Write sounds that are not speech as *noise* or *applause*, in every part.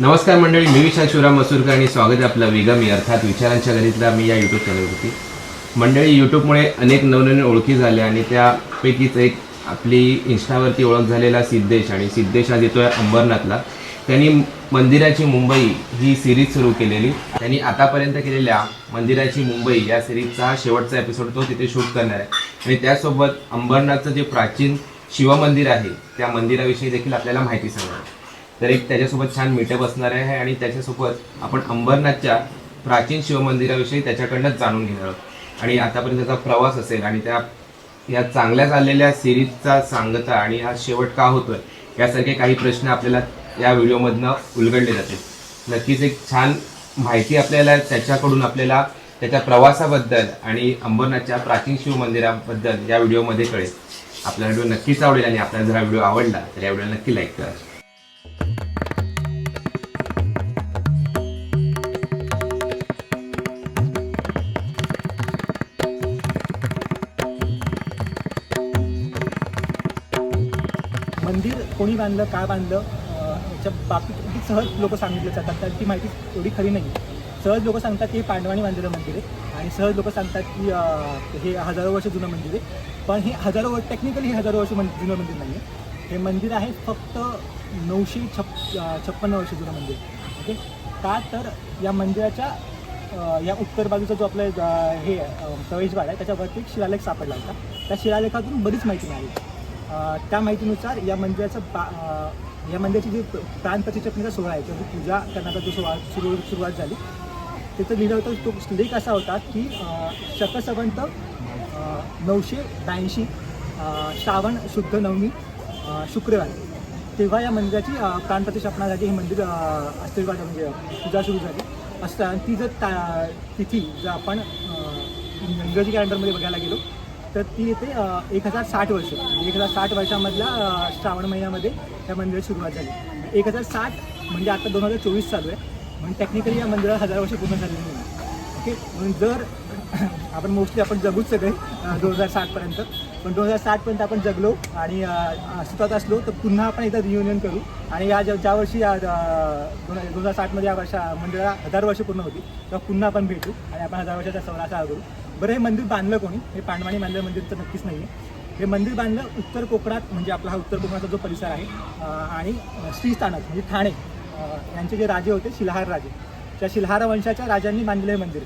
नमस्कार मंडळी मी विशाल शिवराम मसूरकर आणि स्वागत आपलं विगमी अर्थात विचारांच्या घरीतला मी या यूट्यूब चॅनलवरती. मंडळी यूट्यूबमुळे अनेक नवनवीन ओळखी झाल्या आणि त्यापैकीच एक आपली इन्स्टावरती ओळख झालेला सिद्धेश आणि सिद्धेश आज येतोय अंबरनाथला. त्यांनी मंदिराची मुंबई ही सिरीज सुरू केलेली. त्यांनी आतापर्यंत केलेल्या मंदिराची मुंबई या सिरीजचा हा शेवटचा एपिसोड तो तिथे शूट करणार आहे. आणि त्यासोबत अंबरनाथचं जे प्राचीन शिवमंदिर आहे त्या मंदिराविषयी देखील आपल्याला माहिती सांगणार आहे. तर एक त्याच्यासोबत छान मीटअप असणार आहे आणि त्याच्यासोबत आपण अंबरनाथच्या प्राचीन शिवमंदिराविषयी त्याच्याकडनं जाणून घेणार आहोत. आणि आतापर्यंतचा प्रवास असेल आणि त्या या चांगल्या चाललेल्या सिरीजचा सांगता आणि हा शेवट का होतोय यासारखे काही प्रश्न आपल्याला या व्हिडिओमधनं उलगडले जातील. नक्कीच एक छान माहिती आपल्याला त्याच्याकडून आपल्याला त्याच्या प्रवासाबद्दल आणि अंबरनाथच्या प्राचीन शिवमंदिराबद्दल या व्हिडिओमध्ये कळेल. आपल्याला व्हिडिओ नक्कीच आवडेल आणि आपल्याला जर हा व्हिडिओ आवडला तर या व्हिडिओला नक्की लाईक करा. कोणी बांधलं का बांधलं याच्या बाबतीत अगदी सहज लोक सांगितलं जातात तर ती माहिती एवढी खरी नाही सहज लोक सांगतात की हे पांडवांनी बांधलेलं मंदिर आहे आणि सहज लोक सांगतात की हे हजारो वर्ष जुनं मंदिर आहे. पण हे हजारो वर्ष टेक्निकली हे हजारो वर्ष मन- जुनं मंदिर नाही आहे हे मंदिर आहे फक्त नऊशे छप छप्पन्न वर्ष जुनं मंदिर ओके? का तर या मंदिराच्या या उत्तर बाजूचा जो आपला हे अं, प्रवेशद्वार आहे त्याच्यावरती एक शिलालेख सापडला होता. त्या शिलालेखातून बरीच माहिती मिळाली. त्या माहितीनुसार या मंदिराचं बा या मंदिराची जी प्राण प्रतिष्ठापनेचा म्हणजे सोहळा आहे किंवा पूजा करण्याचा जो सोहळा सुरू सुरुवात झाली तिथं लिहिलं होतं तो लेख असा होता की शकसवंत शतसवंत नऊशे ब्याऐंशी श्रावण शुद्ध नवमी शुक्रवार. तेव्हा या मंदिराची प्राण प्राणप्रतिष्ठापनासाठी हे मंदिर अस्तित्वात म्हणजे पूजा सुरू झाली. असता ती जर ता तिथी जर आपण इंग्रजी कॅलेंडरमध्ये बघायला गेलो तर ती येते एक हजार साठ वर्ष. म्हणजे एक हजार साठ वर्षामधल्या श्रावण महिन्यामध्ये त्या मंदिराची सुरुवात झाली. एक हजार साठ म्हणजे आता दोन हजार चोवीस चालू आहे. म्हणजे टेक्निकली या मंदिराला हजार वर्ष पूर्ण झालेली नाही. ओके म्हणून जर *clears throat* आपण मोस्टली आपण जगूच सगळे दोन हजार साठपर्यंत पण दोन हजार साठपर्यंत आपण जगलो आणि सुतात अस्तित्वात असलो तर पुन्हा आपण एकदा रियुनियन करू. आणि या ज्या ज्या वर्षी या, दोन दोन हजार साठमध्ये या वर्षा मंदिराला हजार वर्ष पूर्ण होती तेव्हा पुन्हा आपण भेटू आणि आपण हजार वर्षाचा सोहळा साजरा करू. बरं हे मंदिर बांधलं कोणी? हे पांडवानी बांधलं मंदिर तर नक्कीच नाही आहे हे मंदिर बांधलं उत्तर कोकणात म्हणजे आपला हा उत्तर कोकणाचा जो परिसर आहे आणि श्रीस्थानक म्हणजे ठाणे यांचे जे राजे होते शिलहार राजे. त्या शिलहार वंशाच्या राजांनी बांधलेलं हे मंदिर.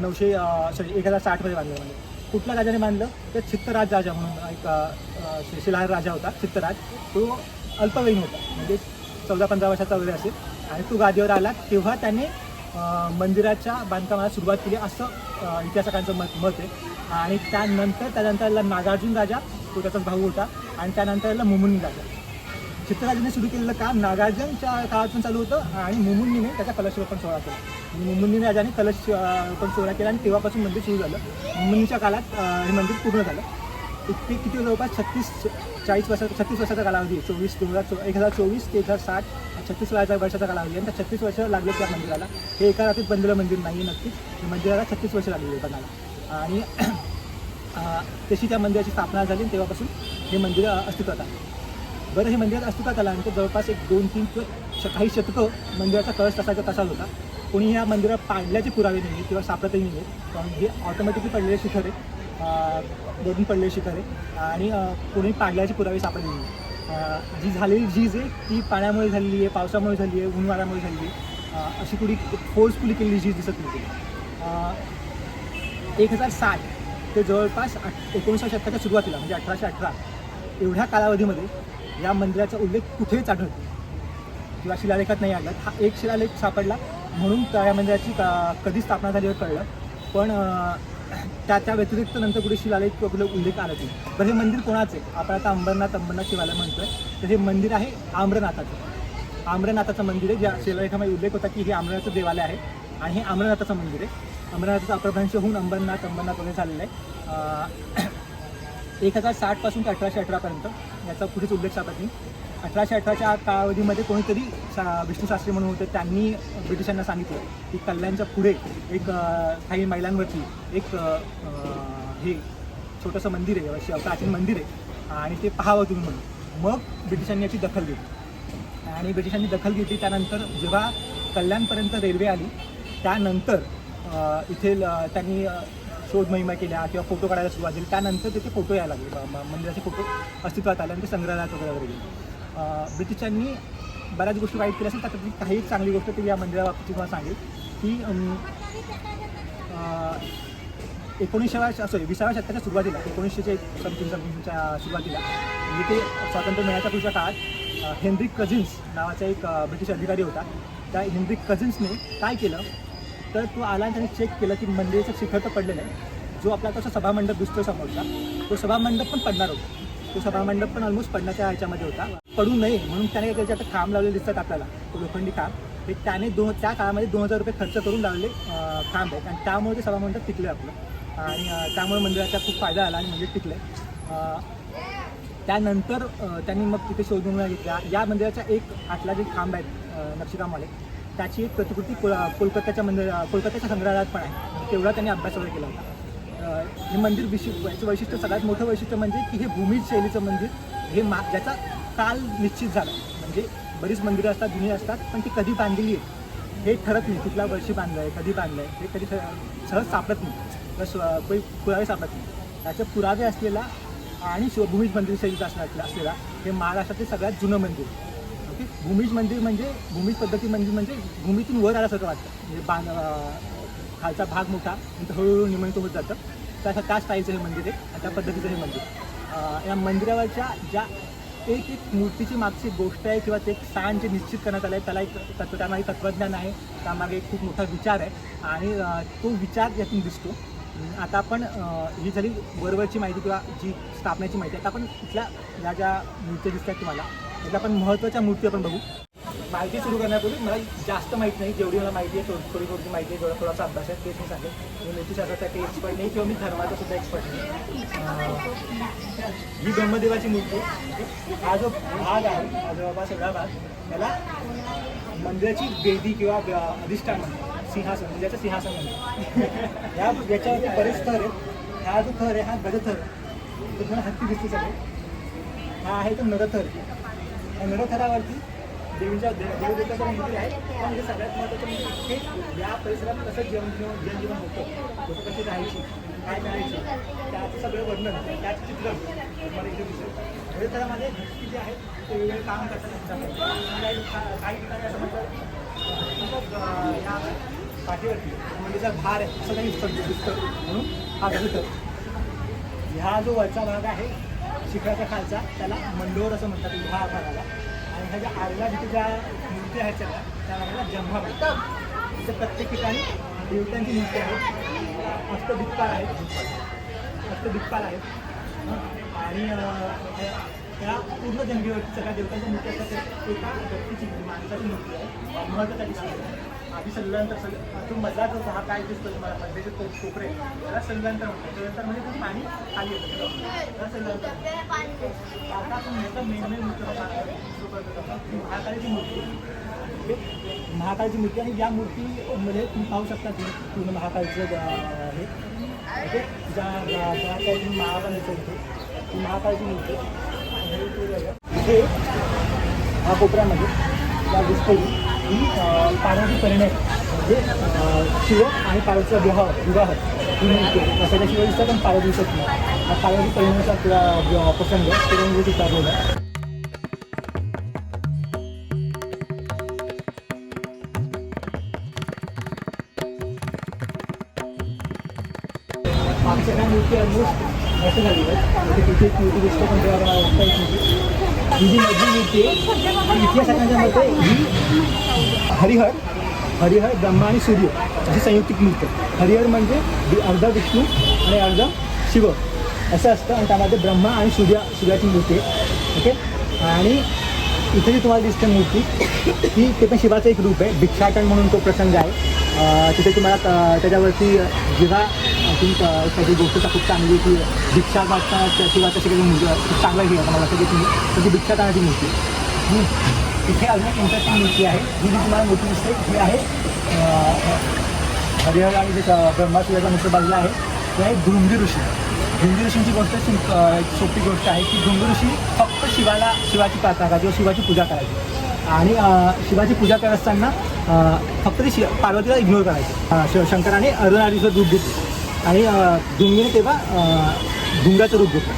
नऊशे सॉरी एक हजार साठमध्ये बांधलेलं मंदिर. कुठल्या राजाने बांधलं? तर चित्तराज राजा म्हणून एक शिलहार राजा होता चित्तराज. तो अल्पवयीन होता म्हणजे चौदा पंधरा वर्षाचा वगैरे असेल. आणि तो गादीवर आला तेव्हा त्याने मंदिराच्या बांधकामाला सुरुवात केली असं इतिहासकांचं मत मत आहे. आणि त्यानंतर त्यानंतर याला नागार्जुन राजा तो त्याचाच भाऊ होता. आणि त्यानंतर याला मुमुनी राजा. चित्रराजाने सुरू केलेलं काम नागार्जुनच्या काळातून चालू होतं आणि मुमुनीने त्याचा कलशरोपण सोहळा केला. मुमुनी राजाने कलश पण रोपण सोहळा केला आणि तेव्हापासून मंदिर सुरू झालं. मुमुनीच्या काळात हे मंदिर पूर्ण झालं. किती किती जवळपास? छत्तीस चाळीस वर्षा छत्तीस वर्षाचा कालावधी. आहे. चोवीस दोन हजार चो एक हजार चोवीस ते एक हजार साठ छत्तीस हजार वर्षाचा कालावधी. आणि त्या छत्तीस वर्ष लागले त्या मंदिराला. हे एका रात्रीत बनलेलं मंदिर नाही आहे नक्कीच मंदिराला छत्तीस वर्ष लागलेली बनायला आणि तशी त्या मंदिराची स्थापना झाली तेव्हापासून हे मंदिर अस्तित्वात आहे बरं हे मंदिरात अस्तित्वात आल्यानंतर जवळपास एक दोन तीन श- काही शतकं मंदिराचा कळस तसाचा तसाच होता. कोणी ह्या मंदिरात पाडल्याचे पुरावे नाही आहेत किंवा सापडतही नाही आहेत कारण हे ऑटोमॅटिकली पडलेले शिखर आहे अं, पडले पडलेले शिखर आहे आणि कोणी पाडल्याचे पुरावे सापडले नाही. जी झालेली झीज आहे ती पाण्यामुळे झालेली आहे पावसामुळे झाली आहे उन्हाळ्यामुळे झालेली आहे. अशी कुणी फोर्सफुली केलेली झीज दिसत नव्हती. एक हजार साठ ते जवळपास आठ एकोणीसशे शतकाच्या सुरुवातीला म्हणजे अठराशे अठरा एवढ्या कालावधीमध्ये या मंदिराचा उल्लेख कुठेच आढळतो किंवा शिलालेखात नाही आढळत. हा एक शिलालेख सापडला म्हणून त्या मंदिराची का- कधी स्थापना झाली कळलं. पण त्या त्या व्यतिरिक्त नंतर कुठे शिलालेख किंवा कुठे उल्लेख आला नाही तर हे मंदिर कोणाचं आहे? आपण आता अंबरनाथ अंबरनाथ शिवालय म्हणतोय. तर हे मंदिर आहे आम्रनाथाचं. आम्रनाथाचं मंदिर आहे. ज्या शिलालेखामध्ये उल्लेख होता की हे आम्रनाथचं देवालय आहे आणि हे आम्रनाथाचं मंदिर आहे. अमरनाथाचा अप्रभ्रंश होऊन अंबरनाथ अंबरनाथ वगैरे झालेलं आहे. *clears throat* एक हजार साठपासून ते अठराशे अठरापर्यंत याचा कुठेच उल्लेख सापडत नाही. अठराशे अठराच्या कालावधीमध्ये कोणीतरी सा विष्णू शास्त्री म्हणून होते त्यांनी ब्रिटिशांना सांगितलं की कल्याणच्या पुढे एक काही मैलांवरती एक हे छोटंसं मंदिर आहे प्राचीन मंदिर आहे आणि ते पहावं तुम्ही म्हणून. मग ब्रिटिशांनी याची दखल घेतली. आणि ब्रिटिशांनी दखल घेतली त्यानंतर जेव्हा कल्याणपर्यंत रेल्वे आली त्यानंतर इथे त्यांनी शोध मोहिमा केल्या किंवा फोटो काढायला सुरुवात केली त्यानंतर तिथे फोटो यायला लागले. मंदिराचे फोटो अस्तित्वात आले आणि ते संग्रहालयात वगैरे वगैरे गेले. ब्रिटिशांनी बऱ्याच गोष्टी वाईट केल्या असेल त्यातली काही एक चांगली गोष्ट तरी या मंदिराबाबतीत तुम्हाला सांगेल की एकोणीसशेव्या सॉरी विसाव्या शतकाच्या सुरुवातीला एकोणीसशेच्या समथिंग समथिंगच्या सुरुवातीला म्हणजे ते स्वातंत्र्य मिळायच्या पुढच्या काळात हेनरी कझिन्स नावाचा एक ब्रिटिश अधिकारी होता. त्या हेनरी कझिन्सने काय केलं? तर तो आला आणि त्याने चेक केलं की मंदिराचं शिखर तर पडलेलं आहे. जो आपला तसा सभामंडप दिसतो समोरचा तो सभामंडप पण पडणार होता. तो सभामंडप पण ऑलमोस्ट पडण्याच्या ह्याच्यामध्ये होता. पडू नये म्हणून त्याने त्याचे आता खांब लावलेले दिसतात आपल्याला तो लोखंडी खांब हे त्याने दोन त्या काळामध्ये दोन हजार रुपये खर्च करून लावले खांब आहेत. आणि त्यामुळे ते सभामंडप टिकले आपलं. आणि त्यामुळे मंदिराचा खूप फायदा आला आणि मंदिर टिकलं त्यानंतर त्यांनी मग तिथे शोधून घेतल्या या मंदिराच्या एक आतला जे खांब आहेत अं, नक्षीकामवाले त्याची एक प्रतिकृती कोल कोलकात्याच्या मंदिर कोलकात्याच्या संग्रहालयात पण आहे. तेवढा त्यांनी अभ्यास वगैरे केला होता. हे मंदिर विशि याचं वैशिष्ट्य सगळ्यात मोठं वैशिष्ट्य म्हणजे की हे भूमी शैलीचं मंदिर हे मा ज्याचा काल निश्चित झाला. म्हणजे बरीच मंदिरं असतात जुनी असतात पण ती कधी बांधलेली आहे हे ठरत नाही कुठल्या वर्षी बांधलं आहे कधी बांधलं आहे हे कधी सहज सापडत नाही. तर स्व- पुरावे सापडत नाही. त्याचे पुरावे असलेला आणि शिवभूमीज मंदिर शैलीत असणार असलेला हे महाराष्ट्रातील सगळ्यात जुनं मंदिर. ओके? भूमीज मंदिर म्हणजे भूमीज पद्धती मंदिर म्हणजे भूमीतून वर आल्यासारखं वाटतं. म्हणजे बांध खालचा भाग मोठा नंतर हळूहळू निमंत होत जातं. त्या त्या स्टाईलचं हे मंदिर आहे? त्या पद्धतीचं हे मंदिर. या मंदिरावरच्या ज्या एक एक मूर्तीची मागची गोष्ट आहे किंवा ते एक स्थान जे निश्चित करण्यात आलं आहे त्याला एक तत्व त्यामागे तत्त्वज्ञान आहे. त्यामागे एक खूप मोठा विचार आहे. आणि तो विचार यातून दिसतो. आता आपण ही झाली वरवरची माहिती किंवा जी स्थापनेची माहिती आता आपण इथल्या या ज्या मूर्त्या दिसतात तुम्हाला त्यातल्या आपण महत्त्वाच्या मूर्ती आपण बघू. माहिती सुरू करण्यापूर्वी मला जास्त माहीत नाही जेवढी मला माहिती आहे थोडी थोडी थोडी माहिती आहे थोडा थोडासा अभ्यास आहे तेच मी सांगेन. मी नीतीशास्त्रासाठी एक्सपर्ट नाही किंवा मी धर्माचा सुद्धा एक्सपर्ट नाही. ही ब्रह्मदेवाची मूर्ती हा जो भाग आहे हा जो बाबा सगळा भाग त्याला मंदिराची वेदी किंवा अधिष्ठान सिंहासन म्हणजे याचं सिंहासन म्हणतात. ह्या याच्यावरती बरेच थर आहेत. हा जो थर आहे हा गजथर तुम्हाला हत्ती दिसते सगळे. हा आहे तो नरथर. या नरथरावरती देवीच्या दे- देवदेवताचं मंदिर आहे. पण म्हणजे सगळ्यात महत्त्वाचं म्हणजे हे या परिसरात कसं जनजीवन जनजीवन होतं? लोक कशी राहायची? काय करायची? त्याचं सगळं वर्णन त्याचं चित्रण. तुम्हाला इथे दिसेल. भक्ती जे आहेत ते वेगवेगळे काम करतात काही काही ठिकाणी असं म्हणतात या पाठीवरती मंदिरचा भार आहे. असं काही दिसतं दिसतं. म्हणून हा गजथर ह्या जो वरचा भाग आहे शिखराचा खालचा त्याला मंडोर असं म्हणतात ह्या भागाला. ह्या ज्या आडव्या ज्या मूर्ती आहेत सगळ्या त्या भागाला जम्हा म्हणतात इथे प्रत्येक ठिकाणी देवतांची मूर्ती आहेत. अष्टदिक्पाल आहेत. अष्टदिक्पाल आहेत. आणि त्या पूर्ण जंगीवरती सगळ्या देवतांच्या मूर्ती असतात एका व्यक्तीची माणसाची मूर्ती आहे. महत्त्वाच्या आधी सल्ल्यानंतर सगळं तो मधला जो हा काय दिसतो तुम्हाला मध्येचे तो कोपरे त्याला सल्ल्यानंतर म्हणतात. सल्ल्यानंतर म्हणजे ते पाणी खाली येतं. त्याला सल्ल्यानंतर आता आपण म्हणतो मेन मेन मूर्ती बघा. महाकाळीची मूर्ती. महाकाळची मूर्ती आणि या मूर्तीमध्ये तुम्ही पाहू शकता पूर्ण महाकाळीचं हे. ओके? ज्या ज्या महाकाळ येतो इथे मूर्ती आणि ते इथे हा कोपऱ्यामध्ये या दिसते ही पार्वती परिणय. म्हणजे शिव आणि पार्वतीचा विवाह विवाह ही मूर्ती शिवाय दिसतं पण पार्वती दिसत नाही. हा पार्वती परिणयाचा आपला विवाह प्रसंग ते म्हणजे असं झाली म्हणजे तिथे पण तेव्हा मला येत ही जी नदी मूर्ती आहे ती मते ही हरिहर हरिहर ब्रह्मा आणि सूर्य अशी संयुक्तिक मिळते हरिहर म्हणजे अर्धा अर्ध विष्णू आणि अर्ध शिव. असं असतं. आणि त्यामध्ये ब्रह्मा आणि सूर्य सूर्याची मूर्ती आहे. ओके? आणि इथे जी तुम्हाला दिसते मूर्ती ती ते पण शिवाचं एक रूप आहे. भिक्षाटन म्हणून तो प्रसंग आहे. तिथे तुम्हाला त्याच्यावरती जेव्हा अजून त्याची गोष्ट खूप चांगली की भिक्षा वाटता किंवा तशी काही मूर्ती खूप चांगलं हे आहे मला वाटतं की तुम्ही त्याची भिक्षा करण्याची मूर्ती तिथे इथे अजून एक इंटरेस्टिंग मूर्ती आहे. ही जी तुम्हाला मूर्ती दिसते ही आहे हरिहर आणि जे ब्रह्मासूर्याच्या मुख्य बाजूला आहे ते आहे धुंगी ऋषी. धुंगी ऋषींची गोष्ट एक सोपी गोष्ट आहे की धुंगी ऋषी फक्त शिवाला शिवाची प्रार्थना किंवा शिवाची पूजा करायची. आणि शिवाची पूजा करत असताना फक्त ते शि पार्वतीला इग्नोर करायचे. शिव शंकराने अर्धनारीचं दूध घेतलं. आणि अं, तेव्हा धुंगाचं रूप घेतलं.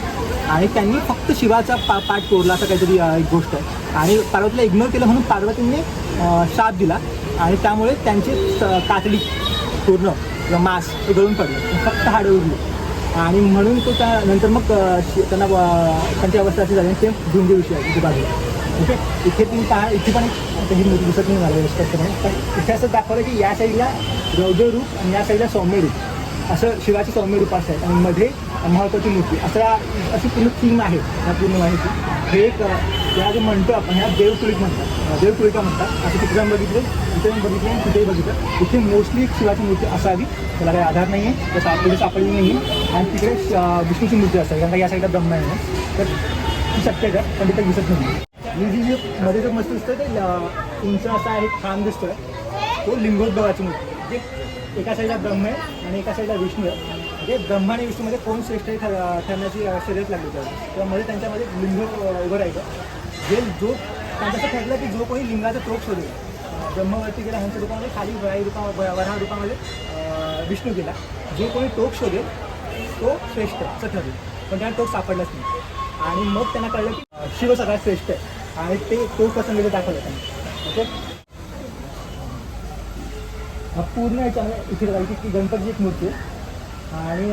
आणि त्यांनी फक्त शिवाचा पा पाठ तोडला असं काहीतरी एक गोष्ट आहे. आणि पार्वतीला इग्नोर केलं म्हणून पार्वतीने शाप दिला. आणि त्यामुळे त्यांची स- कातडी पूर्ण किंवा मांस हे गळून पडलं. फक्त हाडं उरली आणि म्हणून तो त्या नंतर मग त्यांना त्यांची अवस्था अशी झाली ते ढुंगी विषय आहे इथे बाजूला. ओके? इथे तुम्ही पहा इथे पण एक- ही मूर्ती दिसत नाही मला स्पष्टपणे पण. इथे असं दाखवलं की या साईडला रौद्र रूप आणि या साईडला सौम्य रूप. असं शिवाचे सौम्य रूपास आहे. आणि मध्ये महत्वाची मूर्ती असं अशी पूर्ण थीम आहे या पूर्ण माहिती. हे एक या जे म्हणतो आपण ह्या देवतुळीक म्हणतात अं, म्हणतात. असं तिकडे बघितले तिथे बघितले आणि तिथेही बघितलं. तिथे मोस्टली एक शिवाची मूर्ती असावी त्याला काही आधार नाही आहे त्या सापडली सापडली नाही आहे आणि तिकडे श- विष्णूची मूर्ती असावी कारण का या साईडला ब्रह्म आहे. ना. तर ती शक्य आहे पण तिथे दिसत नाही मी जी जी मध्ये जो मस्त दिसतोय ते उंच असा आहे छान दिसतोय तो लिंगोद्भवाची मूर्ती. जे एका साईडला ब्रह्म आहे आणि एका साईडला विष्णू आहे. म्हणजे ब्रह्म आणि विष्णूमध्ये कोण श्रेष्ठ आहे ठर- ठरण्याची शर्यत लागली होती तेव्हा मध्ये त्यांच्यामध्ये लिंग उभं राहायचं. जे जो त्यांचं असं ठरलं की जो कोणी लिंगाचा तोप शोधेल. अं, ब्रह्मवरती गेला हंस रूपामध्ये खाली वराई रूपा वराह रूपामध्ये अं, विष्णू गेला. जो कोणी टोक शोधेल तो श्रेष्ठ असं ठरलं. पण त्यांना टोक सापडलाच नाही. आणि मग त्यांना कळलं की अं, शिव सगळ्यात श्रेष्ठ आहे. आणि ते टोप प्रसंग दाखवलं दाखवला त्यांनी. ओके? पूर्ण याच्यामध्ये इथे बघा की गणपतीची एक मूर्ती आहे. आणि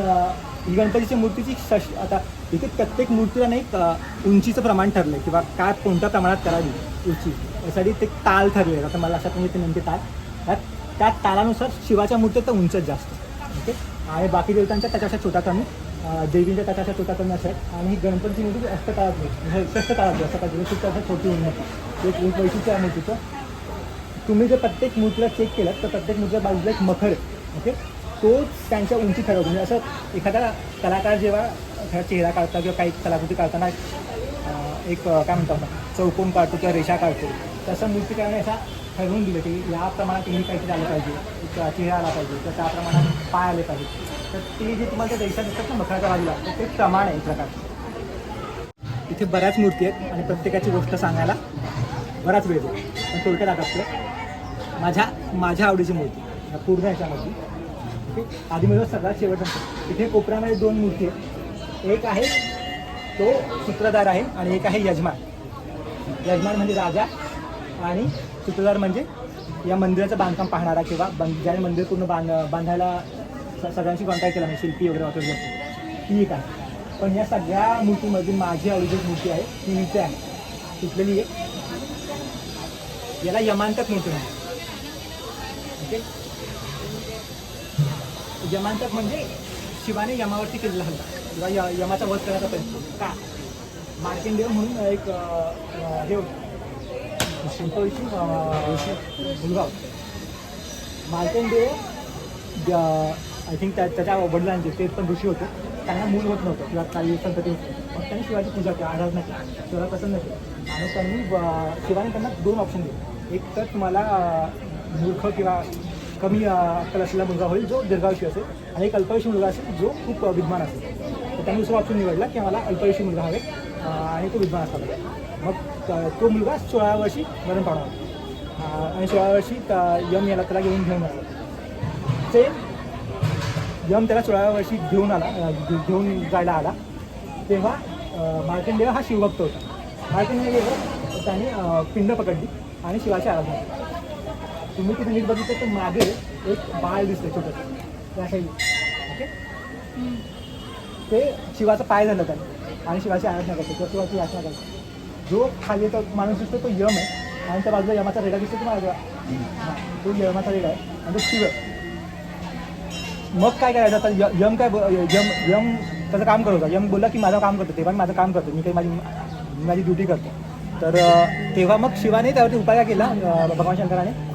ही गणपतीची मूर्तीची शश आता इथे प्रत्येक मूर्तीला नाही उंचीचं प्रमाण ठरलं आहे किंवा काय कोणत्या प्रमाणात करावी उंची. यासाठी ते ताल ठरले आता मला लक्षात म्हणजे ते नेमके ताल. त्यात त्या तालानुसार शिवाच्या मूर्त्या तर उंचच जास्त. ओके? आणि बाकी देवतांच्या त्याच्यापेक्षा छोटा कमी. देवींच्या त्याच्यापेक्षा छोटा कमी असतात आणि ही गणपतीची मूर्ती अष्टकाळात नाही अष्टकाळात असं पाहिजे खूप छोटी उन्नती. एक एक वैशिष्ट्य आहे मूर्तीचं. तुम्ही जर प्रत्येक मूर्तीला चेक केलं तर प्रत्येक मूर्तीच्या बाजूला एक मखर आहे ओके तोच त्यांच्या उंची ठरवतो. म्हणजे असं एखादा कलाकार जेव्हा एखादा चेहरा काढता किंवा काही कलाकृती काढताना एक काय म्हणतो आपण चौकोन काढतो किंवा रेषा काढतो तसं मूर्तीकाराने असा ठरवून दिलं की या प्रमाणात तुम्ही काहीतरी आलं पाहिजे चेहरा आला पाहिजे तर त्या प्रमाणात पाय आले पाहिजे. तर ते जे तुम्हाला त्या रेषा दिसतात ना मखराच्या बाजूला तर ते प्रमाण आहे एक प्रकारचं. इथे बऱ्याच मूर्ती आहेत आणि प्रत्येकाची गोष्ट सांगायला बराच वेळ आहे पण थोडक्यात दाखवतो. माझ्या माझ्या आवडीची मूर्ती. या पूर्ण याच्यामध्ये. ओके आधी मिळून सगळ्यात शेवट नंतर इथे कोपऱ्यामध्ये दोन मूर्ती आहेत. एक आहे तो सूत्रधार आहे आणि एक आहे यजमान. यजमान म्हणजे राजा आणि सूत्रधार म्हणजे या मंदिराचं बांधकाम पाहणारा किंवा बंद ज्याने मंदिर पूर्ण बांध बांधायला स- सगळ्यांशी कॉन्टॅक्ट केला म्हणजे शिल्पी वगैरे वापरली जाते ती एक आहे. पण या सगळ्या मूर्तीमध्ये माझी आवडीची मूर्ती आहे ती इथे आहे. सुटलेली आहे याला यमांतक मूर्ती म्हणतात ओके. यमांतक म्हणजे शिवाने यमावरती केलेला हल्ला किंवा य यमाचा वध करण्याचा प्रयत्न. का? मार्केंडेव म्हणून एक हे होतं. शिल्पऋषी मुलगा होता. मार्केंडेय आय थिंक त्या त्याच्या वडिलांचे ते पण ऋषी होते. त्यांना मूल होत नव्हतं किंवा काही संतती होती. मग त्यांनी शिवाची पूजा केली आराधना केली शिवाला प्रसन्न केली. आणि त्यांनी शिवाने त्यांना दोन ऑप्शन दिले. एक तर तुम्हाला मूर्ख किंवा कमी अक्कल असलेला मुलगा होईल जो दीर्घायुषी असेल आणि एक अल्पायुषी मुलगा असेल जो खूप विद्वान असेल. तर त्यांनी दुसरा ऑप्शन निवडला की मला अल्पायुषी मुलगा हवे आणि तो विद्वान असावा. पाहिजे मग तो मुलगा सोळा वर्षी मरण पावणार आणि सोळा वर्षी यम याला त्याला घेऊन घेऊन आला. सेम यम त्याला सोळाव्या वर्षी घेऊन आला घेऊन जायला आला. तेव्हा मार्कंडेय हा शिवभक्त होता. मार्कंडेय त्याने पिंड पकडली आणि शिवाची आराधना केली. तुम्ही तिथे नीट बघितलं तर मागे एक बाळ दिसतं छोटं. त्या साईडला. ओके? ते शिवाचा पाय झालं त्याने आणि शिवाची आराधना करतो. किंवा शिवाची याचना करतो. जो खाली तो माणूस दिसतो तो यम आहे. आणि त्या बाजूला यमाचा रेडा दिसतो तुम्हाला माझा तो यमाचा रेडा आहे. आणि तो शिव आहे. मग काय करायचं? आता य- यम काय यम यम त्याचं काम करत होता. यम बोलला की माझं काम करतो. तेव्हा माझं काम करतो. मी काही माझी माझी ड्युटी करतो. तर तेव्हा मग शिवाने त्यावरती उपाय काय केला भगवान शंकराने.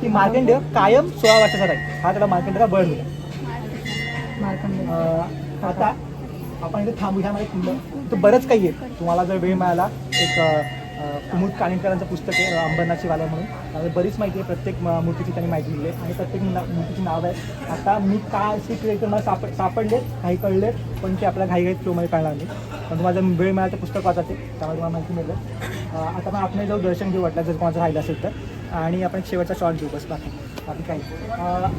की मार्कंडेय कायम सोळा वर्षाचा राहील. हा त्याला मार्कंडेयला बळ मार्कंडेय. अं, आता आपण इथे थांबू ह्यामध्ये तुम- तर बरंच काही आहे. तुम्हाला जर वेळ मिळाला एक अं, कुमुद कानिटकरांचं पुस्तक आहे अं, अंबरनाथ शिवालय म्हणून. त्यामध्ये बरीच माहिती आहे. प्रत्येक म- मूर्तीची त्यांनी माहिती दिली आहे. आणि प्रत्येक मूर्तीची नावं आहेत. आता मी काय असे क्रिएटर मला साप सापडले काही कळले पण ते आपल्या घाई घाईत फ्लोमध्ये कळणार नाही. पण तुम्हाला जर वेळ मिळाला तर पुस्तक वाचा ते त्यामध्ये तुम्हाला माहिती मिळेल. अं, आता मग आपण जाऊ दर्शन घेऊ वाटलं जर कोणाचं राहिलं असेल तर. आणि आपण एक शेवटचा शॉट घेऊ बस बाकी. बाकी काही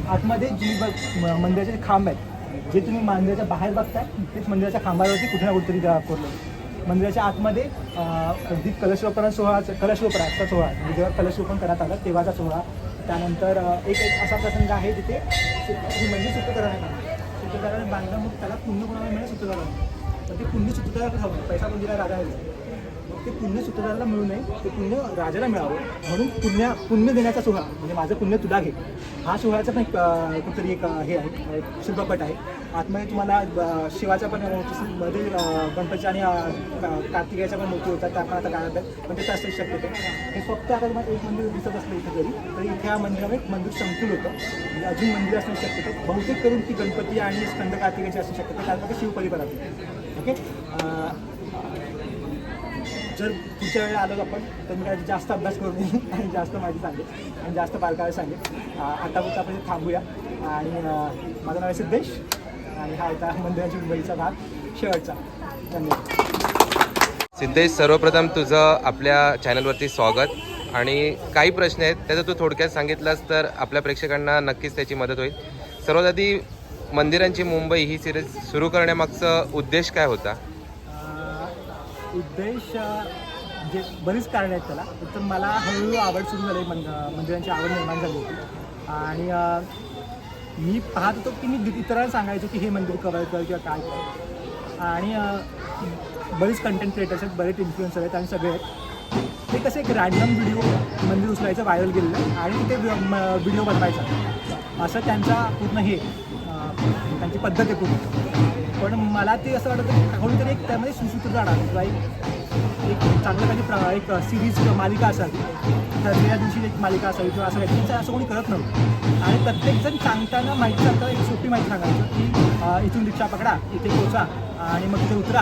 आतमध्ये जी बघ म- मंदिराचे जे खांब आहेत जे तुम्ही मंदिराच्या बाहेर बघताय तेच मंदिराच्या खांबावरती कुठे ना कुठेतरी कोरलं मंदिराच्या आतमध्ये अगदी कलशरोपण सोहळा कलशरोपणाचा सोहळा. म्हणजे जेव्हा कलशरोपण करण्यात आलं तेव्हाचा सोहळा. त्यानंतर एक एक असा प्रसंग आहे जिथे म्हणजे हे मंदिर सुतकराने बांधलं बांधलं मग त्याला पुण्य कोणाला मिळेल? सुतकराला तर ते पुण्य सुतकराला हवं? पैसा कोण राधा राजा ते पुण्य सूत्रधाराला मिळू नये ते पुण्य राजाला मिळावं. म्हणून पुण्य पुण्य देण्याचा सोहळा म्हणजे माझं पुण्य तुला घे. हा सोहळ्याचा पण एक अं, एक हे आहे शिल्पपट आहे. आतमध्ये तुम्हाला शिवाच्या शिवाचा पण मध्ये गणपतीच्या गणपती आणि अं, का- पण मूर्ती होतात त्या पण आता काय पण ते असू शक्यतो हे फक्त आता तुम्हाला एक मंदिर दिसत असलं इथे तरी तरी इथे या मंदिरामध्ये एक मंदिर संकुल होतं. म्हणजे अजून मंदिर असणं शक्यतो बहुतेक करून ती गणपती आणि स्कंद कार्तिकेची असू शक्यते कारण का शिवपरी ओके? जर पुढच्या वेळेला आलो आपण तर मी काय जास्त अभ्यास करून *laughs* आणि जास्त माहिती सांगेल. आणि जास्त बालकाला सांगेल. आता फक्त आपण थांबूया. आणि माझं नाव आहे सिद्धेश. आणि हा होता मंदिराची मुंबईचा भाग. शेवटचा. धन्यवाद. सिद्धेश सर्वप्रथम तुझं आपल्या चॅनलवरती स्वागत. आणि काही प्रश्न आहेत त्याचं तू थोडक्यात सांगितलंस तर आपल्या प्रेक्षकांना नक्कीच त्याची मदत होईल. सर्वात आधी मंदिरांची मुंबई ही सिरीज सुरू करण्यामागचा उद्देश काय होता? उद्देश जे बरीच कारणं आहेत त्याला. तर मला हळूहळू आवड सुरू झाली मंद मंदिरांची आवड निर्माण झाली होती. आणि मी पाहत होतो की मी इतरांना सांगायचो की हे मंदिर कवर कर किंवा काय कर. आणि बरेच कंटेंट क्रिएटर्स आहेत बरेच इन्फ्लुएन्सर आहेत आणि सगळे आहेत. ते कसं एक रॅन्डम व्हिडिओ मंदिर उचलायचं व्हायरल गेलेलं आणि ते व्हिडिओ बनवायचा. असं त्यांचा पूर्ण हे त्यांची पद्धत आहे पूर्ण. पण मला ते असं वाटतं की कोणीतरी एक त्यामध्ये सुसूत्र राहणार किंवा एक एक चांगलं काही प्र एक सिरीज किंवा मालिका असावी ठरलेल्या दिवशी एक मालिका असावी किंवा असं काही असं कोणी करत नव्हतं. आणि प्रत्येकजण सांगताना माहिती सांगताना एक सोपी माहिती सांगायचं की इथून रिक्षा पकडा इथे पोचा आणि मग तिथे उतरा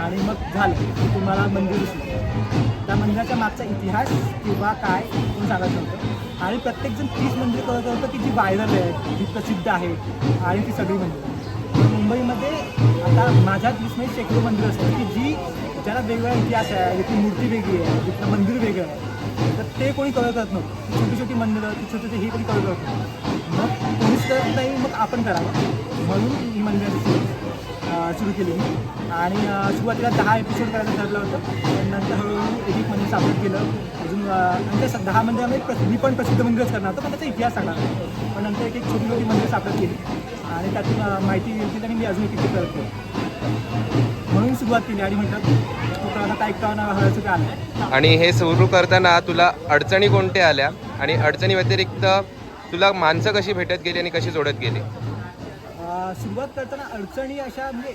आणि मग झालं. की तुम्हाला मंदिर दिसलं. त्या मंदिराच्या मागचा इतिहास किंवा काय कोणी सांगत होतं. आणि प्रत्येकजण तीच मंदिर करत होतं की जी व्हायरल आहे जी प्रसिद्ध आहे आणि ती सगळी मंदिरं. मुंबईमध्ये आता माझ्या दिसमध्ये शेकडो मंदिर असतात की जी ज्याला वेगवेगळा इतिहास आहे जिथली मूर्ती वेगळी आहे तिथलं मंदिर वेगळं आहे. तर ते कोणी कळत करत नव्हतं छोटी छोटी मंदिरं ती छोटे छोटे हे कोणी कळत करत नव्हतं मग कोणीच करत नाही मग आपण करावं. म्हणून ही मंदिराची सुरू केली मी. आणि सुरुवातीला दहा एपिसोड करायचं ठरलं होतं. पण नंतर हळूहळू एक एक मंदिर स्थापन केलं अजून नंतर दहा मंदिरामध्ये मी पण प्रसिद्ध मंदिरच करणार होतं पण त्याचा इतिहास सांगणार होतो. पण नंतर एक एक छोटी छोटी मंदिर स्थापन केली आणि त्यातून माहिती घेतली आणि मी अजून एक एक करत. म्हणून सुरुवात केली आणि म्हटलं तो आता ऐकावं ना हळूचं काय आलं आणि हे सुरू करताना तुला अडचणी कोणत्या आल्या? आणि अडचणी व्यतिरिक्त तुला माणसं कशी भेटत गेली आणि कशी जोडत गेली? सुरुवात करताना अडचणी अशा म्हणजे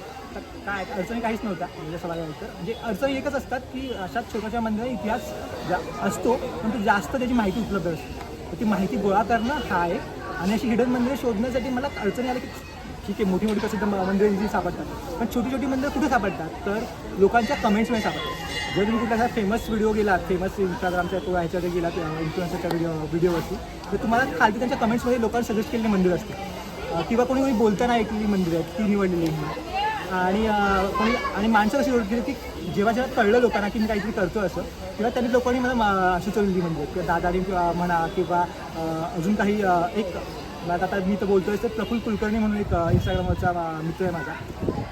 काय अडचणी काहीच नव्हत्या म्हणजे तर म्हणजे अडचणी एकच असतात की अशा छोट्याशा मंदिरात इतिहास जा असतो पण तो जास्त त्याची माहिती उपलब्ध असते तर ती माहिती गोळा करणं हा आहे आणि अशी हिडन मंदिरं शोधण्यासाठी मला अडचणी आल्या की ठीक आहे मोठी मोठी प्रसिद्ध म- मंदिरं जी सापडतात. पण छोटी छोटी मंदिरं कुठे सापडतात? तर लोकांच्या कमेंट्समध्ये सापडतात. जर तुम्ही कुठला फेमस व्हिडिओ गेलात फेमस इंस्टाग्रामच्या किंवा ह्याच्यावर गेलात इन्फ्लुएन्सरच्या व्हिडिओ व्हिडिओवरती तर तुम्हाला खालती त्यांच्या कमेंट्समध्ये लोकांना सजेस्ट केलेली मंदिर असते किंवा कोणी कोणी बोलताना ऐकलेली मंदिरं आहेत ती निवडलेली आणि कोणी आणि माणसं कशी ओळखली की जेव्हा जेव्हा कळलं लोकांना की मी काहीतरी करतो असं तेव्हा त्यांनी लोकांनी मला मा- सुचवलेली मंदिर म्हणजे, किंवा दादानी किंवा म्हणा किंवा अजून काही एक आता मी तर बोलतोय तर प्रफुल कुलकर्णी म्हणून एक इंस्टाग्रामवरचा मित्र आहे माझा.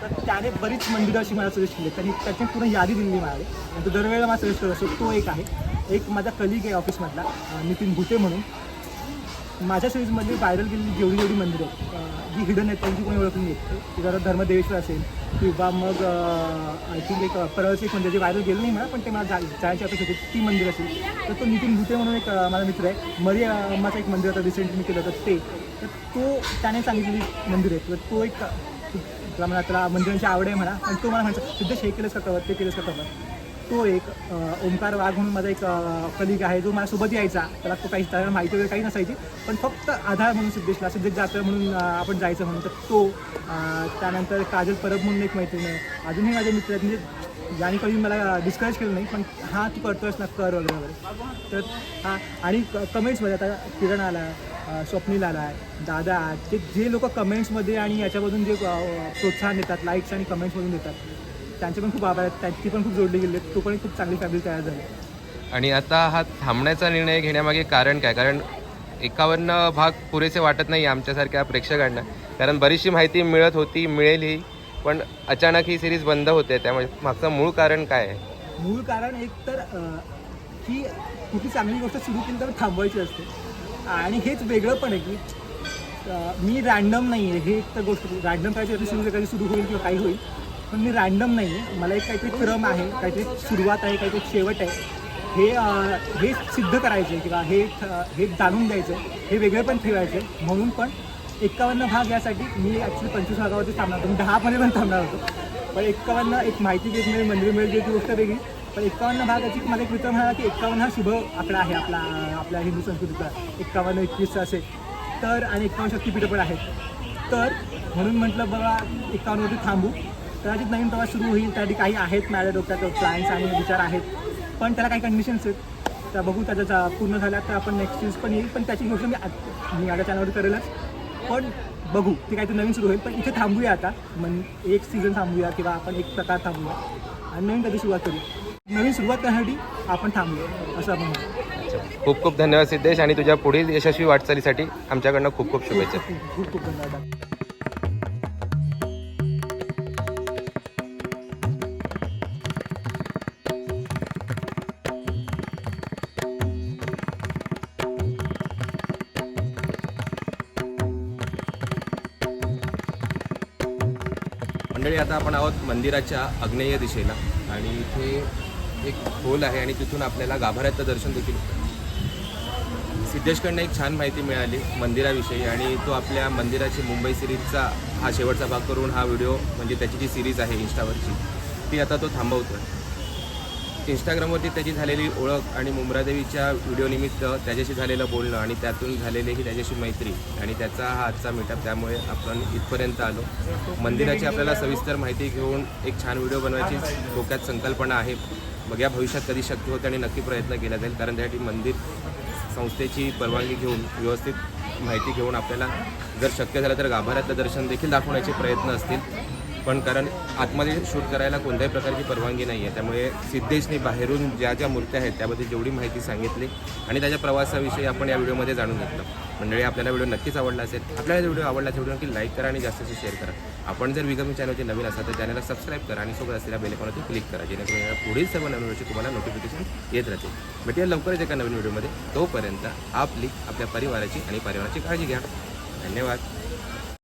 तर त्याने बरीच मंदिरं अशी मला सजेस्ट केली त्यांनी त्याची पूर्ण यादी दिलेली मला. आणि तो दरवेळेला मला सजेस्ट करत असतो तो एक आहे. एक माझा कलिग आहे ऑफिसमधला नितीन भुते म्हणून. माझ्या सिरीजमध्ये व्हायरल गेलेली जेवढी जेवढी मंदिरं आहेत जी हिडन आहेत त्यांची कोणी ओळखून येत ती जरा धर्मदेवेश्वर असेल किंवा मग आय थिंक एक परळचं एक मंदिर जे व्हायरल गेलं नाही मला पण ते मला जा जायची अपेक्षा होती ती मंदिर असेल. तर तो नितीन भुते म्हणून एक माझा मित्र आहे. मरी अम्माचं एक मंदिर होतं रिसेंटली मी केलं होतं ते. तर तो त्याने सांगितलेली मंदिर आहे. तर तो एक तुला म्हणा त्याला मंदिरांची आवड आहे म्हणा पण तो मला म्हणतो सिद्ध हे केलंच का कवर ते केलंच का कवर तो एक ओंकार वाघ म्हणून माझा एक कलिग आहे जो माझ्यासोबत यायचा. त्याला तो काही त्याला माहिती वगैरे काही नसायची. पण फक्त आधार म्हणून सिद्धेशला सिद्धेश जातं म्हणून आपण जायचं म्हणून. तर तो त्यानंतर काजल परब म्हणून एक मैत्रीण आहे. अजूनही माझे मित्र आहेत. म्हणजे ज्याने कधी मला डिस्करेज केलं नाही पण हा तू करतोयस ना कर वगैरे वगैरे. तर हा आणि कमेंट्समध्ये आता किरण आला आहे स्वप्नील आला आहे दादा ते जे लोक कमेंट्समध्ये आणि याच्यामधून जे प्रोत्साहन देतात लाईक्स आणि कमेंट्समधून देतात त्यांचे पण खूप आभार आहेत. त्यांची पण खूप जोडली गेली तो पण खूप चांगली फॅमिली तयार झाली आणि आता हा थांबण्याचा निर्णय घेण्यामागे कारण काय? कारण एकावन्न भाग पुरेसे वाटत नाही आमच्यासारख्या प्रेक्षकांना. कारण बरीचशी माहिती मिळत होती मिळेलही. पण अचानक ही सिरीज बंद होते. त्यामुळे मागचं मूळ कारण काय आहे? मूळ कारण एक तर की कुठली चांगली गोष्ट सुरू केली तर थांबवायची असते. आणि हेच वेगळं पण आहे की मी रॅन्डम नाही आहे हे एक तर गोष्ट रॅन्डम करायची कधी सुरू होईल किंवा काही होईल. पण मी रॅन्डम नाही आहे. मला एक काहीतरी क्रम आहे काहीतरी सुरुवात आहे काहीतरी शेवट आहे. हे हे सिद्ध करायचं आहे किंवा हे हे जाणून द्यायचं आहे. हे वेगळे पण ठेवायचं आहे. म्हणून पण एक्कावन्न भाग यासाठी मी ॲक्च्युली पंचवीस भागावरती थांबणार होतो. मी दहामध्ये पण थांबणार होतो. पण एक्कावन्न एक माहिती देत मिळेल मंदिर मिळेल ती गोष्ट वेगळी. पण एक्कावन्न भागाची मला एक मित्र म्हणाला की एक्कावन्न हा शुभ आकडा आहे आपला आपल्या हिंदू संस्कृतीचा. एक्कावन्न एकवीस असेल तर आणि एक्कावन्न शक्तीपीठं पण आहेत. तर म्हणून म्हटलं बघा एक्कावन्नवरती थांबू. कदाचित नवीन प्रवास सुरू होईल त्यासाठी काही आहेत माझ्या डोक्यात प्लॅन्स आणि विचार आहेत. पण त्याला काही कंडिशन्स आहेत. त्या बघू त्याच्या जा- पूर्ण झाल्या तर आपण नेक्स्ट सीरीज पण येईल. पण त्याची गोष्ट मी आत- मी माझ्या चॅनलवर करेलच. पण बघू ते काहीतरी नवीन सुरू होईल. पण इथे थांबूया आता. मग एक सीझन थांबूया किंवा आपण एक प्रकार थांबूया. आणि नवीन कधी सुरुवात करू? नवीन सुरुवात करण्यासाठी आपण थांबूया असं आपण म्हणू. खूप खूप धन्यवाद सिद्धेश आणि तुझ्या पुढील यशस्वी वाटचालीसाठी आमच्याकडनं खूप खूप शुभेच्छा. खूप खूप धन्यवाद. मंडळी आता आपण आहोत मंदिराच्या आग्नेय दिशेला. आणि इथे एक खोल आहे आणि तिथून आपल्याला गाभाऱ्याचं दर्शन देखील सिद्धेशकडनं एक छान माहिती मिळाली मंदिराविषयी आणि तो आपल्या मंदिराची मुंबई सिरीजचा हा शेवटचा भाग करून हा व्हिडिओ म्हणजे त्याची जी सिरीज आहे इंस्टावरची ती आता तो थांबवतो आहे इंस्टाग्रामवरती त्याची झालेली ओळख आणि मुंब्रादेवीच्या व्हिडिओनिमित्त त्याच्याशी झालेलं बोलणं आणि त्यातून झालेली ही त्याच्याशी मैत्री आणि त्याचा हा आजचा मीटअप त्यामुळे आपण इथपर्यंत आलो. मंदिराची आपल्याला सविस्तर माहिती घेऊन एक छान व्हिडिओ बनवायची डोक्यात संकल्पना आहे. मग या भविष्यात कधी शक्य होते आणि नक्की प्रयत्न केला जाईल कारण त्यासाठी मंदिर संस्थेची परवानगी घेऊन व्यवस्थित माहिती घेऊन आपल्याला जर शक्य झालं तर गाभाऱ्यातलं दर्शन देखील दाखवण्याचे प्रयत्न असतील. पण कारण आतमध्ये शूट करायला कोणत्याही प्रकारची परवानगी नाही आहे. त्यामुळे सिद्धेशने बाहेरून ज्या ज्या मूर्त्या आहेत त्याबद्दल जेवढी माहिती सांगितली आणि त्याच्या प्रवासाविषयी आपण या व्हिडिओमध्ये जाणून घेतलं. मंडळी आपल्याला व्हिडिओ नक्कीच आवडला असेल आपल्याला व्हिडिओ आवडला असेल व्हिडिओ नक्की लाईक करा आणि जास्तीत शेअर करा. आपण जर विगमी चॅनलचे नवीन असाल तर चॅनलला सबस्क्राईब करा आणि सोबत असलेल्या बेलेकॉनवरती क्लिक करा जेणेकरून पुढील सर्व नवीन वर्षी तुम्हाला नोटिफिकेशन येत राहते भेटूया लवकरच एका नवीन व्हिडिओमध्ये. तोपर्यंत आपली आपल्या परिवाराची आणि परिवाराची काळजी घ्या. धन्यवाद.